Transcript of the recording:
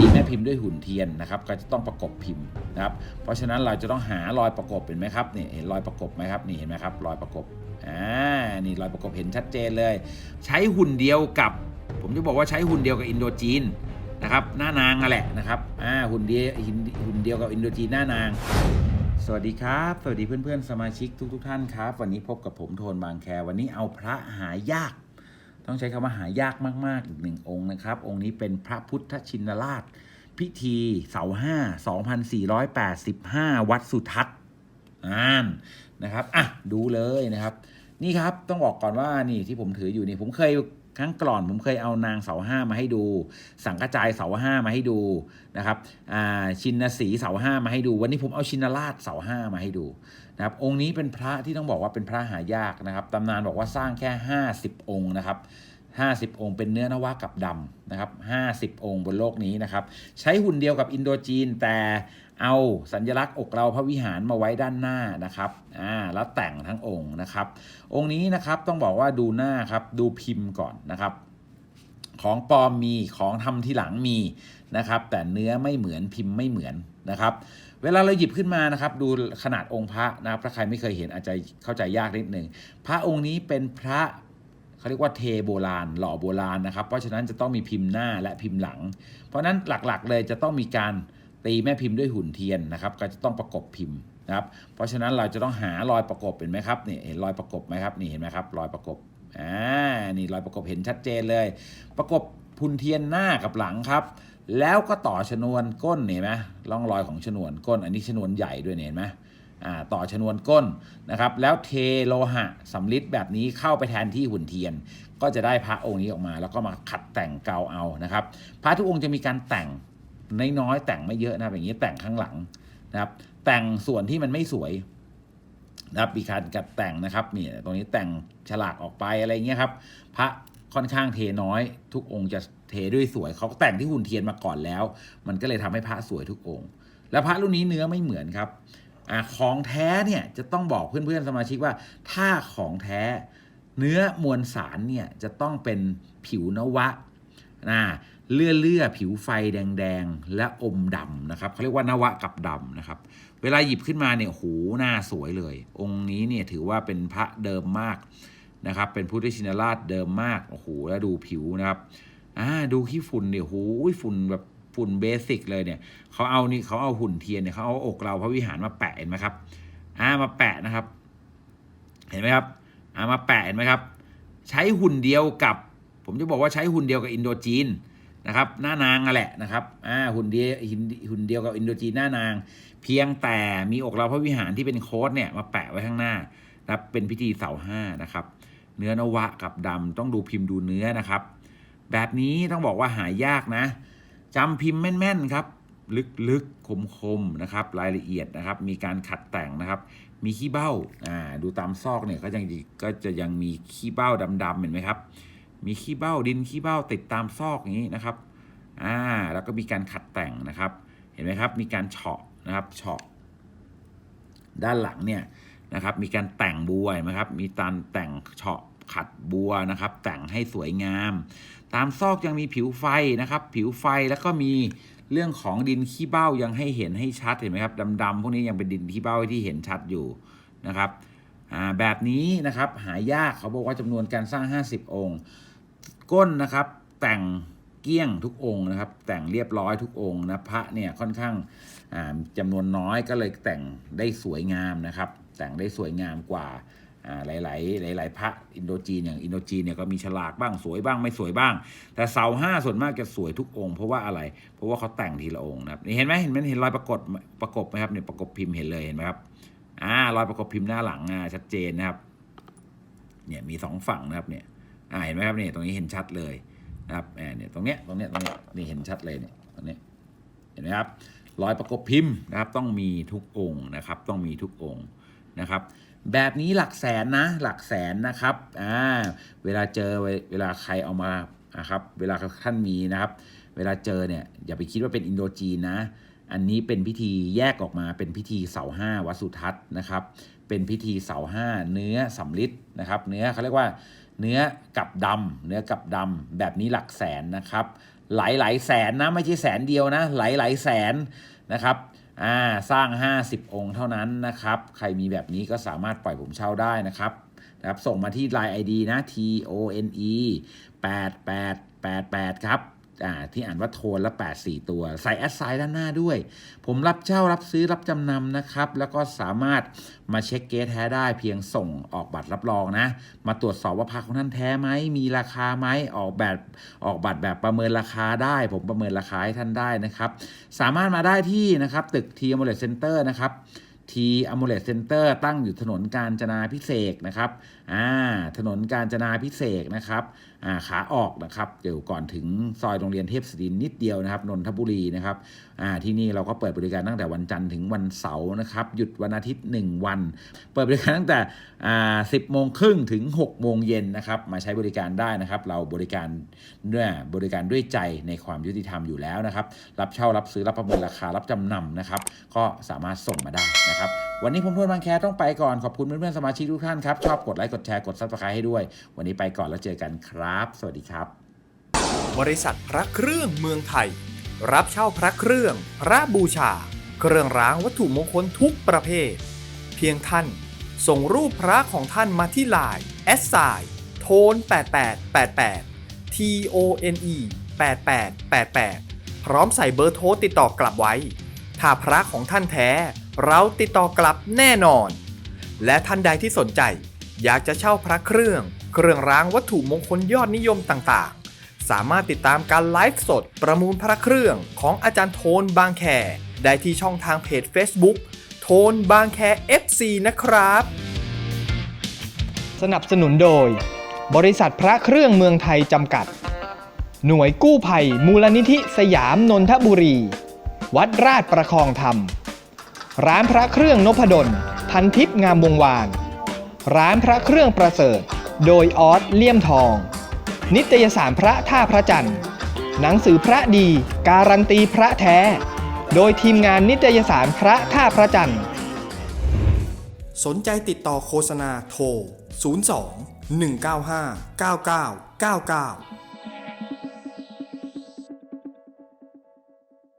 ตีแม่พิมพ์ด้วยหุ่นเทียนนะครับก็จะต้องประกบพิมพ์นะครับเพราะฉะนั้นเราจะต้องหารอยประกบเห็นไหมครับนี่เห็นรอยประกบไหมครับนี่เห็นไหมครับรอยประกบอ่านี่รอยประกบเห็นชัดเจนเลย ใช้หุ่นเดียวกับ ผมจะบอกว่าใช้หุ่นเดียวกับอินโดจีนนะครับหน้านางนั่นแหละนะครับอ่าหุ่นเดียวหุ่นเดียวกับอินโดจีนหน้านางสวัสดีครับ สวัสดีเพื่อนๆ สมาชิกทุกๆทท่านครับ วันนี้พบกับผมโทนบางแค วันนี้เอาพระหายาก ต้องใช้คำว่าหายากมาก ๆ อีกหนึ่งองค์นะครับ องค์นี้เป็นพระพุทธชินราช พิธีเสาห้า2485 วัดสุทัศน์อ่านนะครับอะดูเลยนะครับ นี่ครับต้องบอกก่อนว่านี่ที่ผมถืออยู่นี่ผมเคย ครั้งก่อนผมเคยเอานางเสาห้ามาให้ดู สังกระจายเสาห้ามาให้ดูนะครับชินสีเสาห้ามาให้ดู วันนี้ผมเอาชินราชเสาห้ามาให้ดูนะครับองค์นี้เป็นพระที่ต้องบอกว่าเป็นพระหายากนะครับตำนานบอกว่าสร้างแค่ 50 องค์นะครับ 50 องค์เป็นเนื้อนวะกับดำนะครับ 50 องค์บนโลกนี้นะครับ ใช้หุ่นเดียวกับอินโดจีน แต่เอาสัญลักษณ์อกเราพระวิหารมาไว้ด้านหน้านะครับอ่าแล้วแต่งทั้งองค์นะครับ องค์นี้นะครับต้องบอกว่าดูหน้าครับดูพิมพ์ก่อนนะครับ ของปลอมมีของทำทีหลังมีนะครับ แต่เนื้อไม่เหมือนพิมพ์ไม่เหมือนนะครับ เวลาเราหยิบขึ้นมานะครับ ดูขนาดองค์พระนะครับถ้าใครไม่เคยเห็นอาจจะเข้าใจยากนิดหนึ่งพระองค์นี้เป็นพระ เขาเรียกว่าเทโบราณ หล่อโบราณนะครับ เพราะฉะนั้นจะต้องมีพิมพ์หน้าและพิมพ์หลัง เพราะฉะนั้นหลักๆเลยจะต้องมีการตีแม่พิมพ์ด้วยหุ่นเทียนนะครับ ก็จะต้องประกบพิมพ์นะครับ เพราะฉะนั้นเราจะต้องหารอยประกบเห็นไหมครับนี่เห็นรอยประกบไหมครับนี่เห็นไหมครับรอยประกบอ่านี่รอยประกบเห็นชัดเจนเลย ประกบพุนเทียนหน้ากับหลังครับ แล้วก็ต่อชนวนก้นเห็นไหมร่องรอยของชนวนก้น อันนี้ชนวนใหญ่ด้วยเห็นไหม ต่อชนวนก้นนะครับแล้วเทโลหะสำลิดแบบนี้เข้าไปแทนที่หุ่นเทียน ก็จะได้พระองค์นี้ออกมา แล้วก็มาขัดแต่งเกาเอานะครับ พระทุกองค์จะมีการแต่งน้อยๆแต่งไม่เยอะนะอย่างนี้แต่งข้างหลังนะครับแต่งส่วนที่มันไม่สวยนะครับมีการกัดแต่งนะครับนี่ตรงนี้แต่งฉลากออกไปอะไรเงี้ยครับ พระค่อนข้างเทน้อย ทุกองค์จะเทด้วยสวยเขาแต่งที่หุ่นเทียนมาก่อนแล้ว มันก็เลยทำให้พระสวยทุกองค์ แล้วพระรุ่นนี้เนื้อไม่เหมือนครับ อของแท้เนี่ยจะต้องบอกเพื่อนๆสมาชิกว่า ถ้าของแท้เนื้อมวลสารเนี่ยจะต้องเป็นผิวนวะนะเลื่อเลื่อผิวไฟแดงๆ และอมดำนะครับเขาเรียกว่านวะกับดำนะครับ เวลาหยิบขึ้นมาเนี่ยโหหน้าสวยเลย องค์นี้เนี่ยถือว่าเป็นพระเดิมมากนะครับ เป็นพุทธชินราชเดิมมากโอ้โหแล้วดูผิวนะครับอ่าดูขี้ฝุ่นเนี่ยโหฝุ่นแบบ ฝุ่นเบสิกเลยเนี่ยเขาเอานี่เขาเอาหุ่นเทียนเนี่ยเขาเอาอกเราพระวิหารมาแปะเห็นไหมครับอ่ามาแปะนะครับ เห็นไหมครับอ่ามาแปะเห็นไหมครับ ใช้หุ่นเดียวกับ ผมจะบอกว่าใช้หุ่นเดียวกับอินโดจีนนะครับ หน้านางนั่นแหละนะครับอ่าหุ่นเดียวหุ่นเดียวกับอินโดจีนหน้านาง เพียงแต่มีอกเราพระวิหารที่เป็นโค้ดเนี่ยมาแปะไว้ข้างหน้านะครับเป็นพิธีเสาห้านะครับ เนื้อนวะกับดำต้องดูพิมพ์ดูเนื้อนะครับ แบบนี้ต้องบอกว่าหายากนะ จำพิมพ์แม่นๆครับ ลึกๆคมๆนะครับ รายละเอียดนะครับ มีการขัดแต่งนะครับ มีขี้เบ้าอ่าดูตามซอกเนี่ยก็ยังก็จะยังมีขี้เบ้าดำๆเห็นไหมครับ มีขี้เบ้าดินขี้เบ้าติดตามซอกอย่างนี้นะครับอ่าแล้วก็มีการขัดแต่งนะครับ เห็นไหมครับ มีการเฉาะนะครับเฉาะด้านหลังเนี่ยนะครับ มีการแต่งบัวเห็นไหมครับ มีการแต่งเฉาะ ขัดบัวนะครับ แต่งให้สวยงาม ตามซอกยังมีผิวไฟนะครับ ผิวไฟแล้วก็มีเรื่องของดินขี้เบ้ายังให้เห็นให้ชัดเห็นไหมครับดำๆพวกนี้ยังเป็นดินขี้เบ้าที่เห็นชัดอยู่นะครับแบบนี้นะครับหายากเขาบอกว่าจำนวนการสร้าง 50 องค์ ก้นนะครับ แต่งเกี้ยงทุกองค์นะครับ แต่งเรียบร้อยทุกองค์นะพระเนี่ยค่อนข้างอ่าจำนวนน้อยก็เลยแต่งได้สวยงามนะครับ แต่งได้สวยงามกว่า อ่าหลายๆหลายพระอินโดจีนอย่างอินโดจีนเนี่ยก็มีฉลากบ้างสวยบ้างไม่สวยบ้าง แต่เสาห้าส่วนมากจะสวยทุกองค์เพราะว่าอะไร เพราะว่าเขาแต่งทีละองค์นะครับนี่เห็นไหมเห็นไหมเห็นรอยประกบประกบไหมครับเนี่ยประกบพิมพ์เห็นเลยเห็นไหมครับอ่ารอยประกบพิมพ์หน้าหลังอ่าชัดเจนนะครับเนี่ยมีสองฝั่งนะครับเนี่ยอ่าเห็นไหมครับเนี่ยตรงนี้เห็นชัดเลยนะครับอ่าเนี่ยตรงเนี้ยตรงเนี้ยตรงเนี้ยนี่เห็นชัดเลยเนี่ยตรงเนี้ยเห็นไหมครับรอยประกบพิมพ์นะครับต้องมีทุกองค์นะครับต้องมีทุกองค์นะครับ แบบนี้หลักแสนนะ หลักแสนนะครับอ่าเวลาเจอเวลาใครเอามานะครับเวลาท่านมีนะครับ เวลาเจอเนี่ยอย่าไปคิดว่าเป็นอินโดจีนนะ อันนี้เป็นพิธีแยกออกมาเป็นพิธีเสาห้าวัสุทัศน์นะครับ เป็นพิธีเสาห้าเนื้อสำลิดนะครับ เนื้อเขาเรียกว่าเนื้อกับดำเนื้อกับดำแบบนี้หลักแสนนะครับ หลายหลายแสนนะไม่ใช่แสนเดียวนะ หลายหลายแสนนะครับ อ่าสร้าง 50 องค์เท่านั้นนะครับ ใครมีแบบนี้ก็สามารถปล่อยผมเช่าได้นะครับนะครับส่งมาที่ Line ID นะ T O N E 8888 ครับ ที่อ่านว่าโทนละ84 ตัว ใส่แอดไซน์ด้านหน้าด้วย ผมรับเช่ารับซื้อรับจำนำนะครับ แล้วก็สามารถมาเช็คเกสแท้ได้เพียงส่งออกบัตรรับรองนะ มาตรวจสอบว่าพระของท่านแท้ไหม มีราคาไหมออกแบบออกบัตรแบบประเมินราคาได้ ผมประเมินราคาให้ท่านได้นะครับ สามารถมาได้ที่นะครับตึกทีอ m ม l e t Center นะครับ ทีอ m ม l e t Center ตั้งอยู่ถนนกาญจนาพิเศษนะครับอ่าถนนกาญจนาพิเศษนะครับอ่าขาออกนะครับเดี๋ยวก่อนถึงซอยโรงเรียนเทพศรินนิดเดียวนะครับนนทบุรีนะครับอ่าที่นี่เราก็เปิดบริการตั้งแต่วันจันทร์ถึงวันเสาร์นะครับหยุดวันอาทิตย์ 1 วัน เปิดบริการตั้งแต่อ่า10โมงครึ่งถึง6โมงเย็นนะครับมาใช้บริการได้นะครับ เราบริการด้วยบริการด้วยใจในความยุติธรรมอยู่แล้วนะครับ รับเช่ารับซื้อรับประเมินราคารับจำนำนะครับ ก็สามารถส่งมาได้นะนะครับ วันนี้ผมทวนบางแคต้องไปก่อนขอบคุณเพื่อนๆสมาชิกทุกท่านครับ ชอบกดไลค์กดแชร์กดซับสไครต์ให้ด้วย วันนี้ไปก่อนแล้วเจอกันครับ สวัสดีครับ บริษัทพระเครื่องเมืองไทย รับเช่าพระเครื่อง พระบูชา เครื่องรางวัตถุมงคลทุกประเภท เพียงท่าน ส่งรูปพระของท่านมาที่ไลน์แอสไซโทน8888 T O N E 8888 พร้อมใส่เบอร์โทรติดต่อกลับไว้ ถ้าพระของท่านแท้ เราติดต่อกลับแน่นอน และท่านใดที่สนใจ อยากจะเช่าพระเครื่อง เครื่องรางวัตถุมงคลยอดนิยมต่างๆ สามารถติดตามการไลฟ์สดประมูลพระเครื่องของอาจารย์โทนบางแคได้ที่ช่องทางเพจ Facebook โทนบางแค FC นะครับ สนับสนุนโดย บริษัทพระเครื่องเมืองไทยจำกัด หน่วยกู้ภัยมูลนิธิสยามนนทบุรี วัดราชประคองธรรม ร้านพระเครื่องนพดล พันทิพย์งามวงวาน ร้านพระเครื่องประเสริฐ โดยออสเลี่ยมทอง นิตยสารพระท่าพระจันทร์ หนังสือพระดี การันตีพระแท้ โดยทีมงานนิตยสารพระท่าพระจันทร์ สนใจติดต่อโฆษณาโทร 02 195 9999